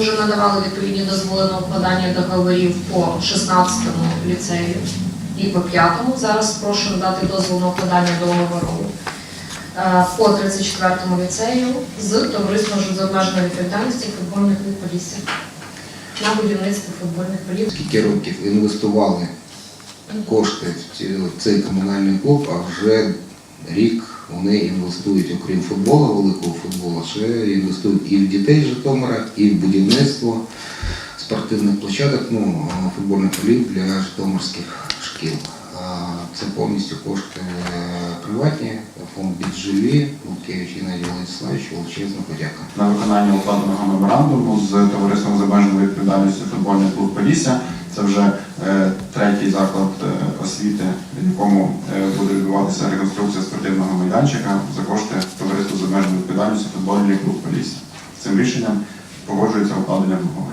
Вже надавали відповідні дозволи на укладання договорів по 16-му ліцею і по 5-му. Зараз прошу надати дозвіл на укладання договору е, по 34-му ліцею з товариством з обмеженою відповідальністю футбольних клуб на будівництво футбольних полів. Скільки років інвестували кошти в цей комунальний клуб, а вже рік вони інвестують, окрім футболу, великого футболу, ще інвестують і в дітей Житомира, і в будівництво спортивних площадок, ну, футбольних полів для житомирських шкіл. Це повністю кошти е, приватні, фонд «Бідживі», Лукевич Геннадій Владиславович, величезна подяка. на виконання укладеного меморандуму з товариством з обмеженою відповідальністю футбольний клуб Полісся. Це вже е, третій заклад е, освіти, в якому е, буде відбуватися реконструкція спортивного майданчика за кошти товариства з обмеженою відповідальністю футбольний клуб поліс. Цим рішенням погоджується укладення договору.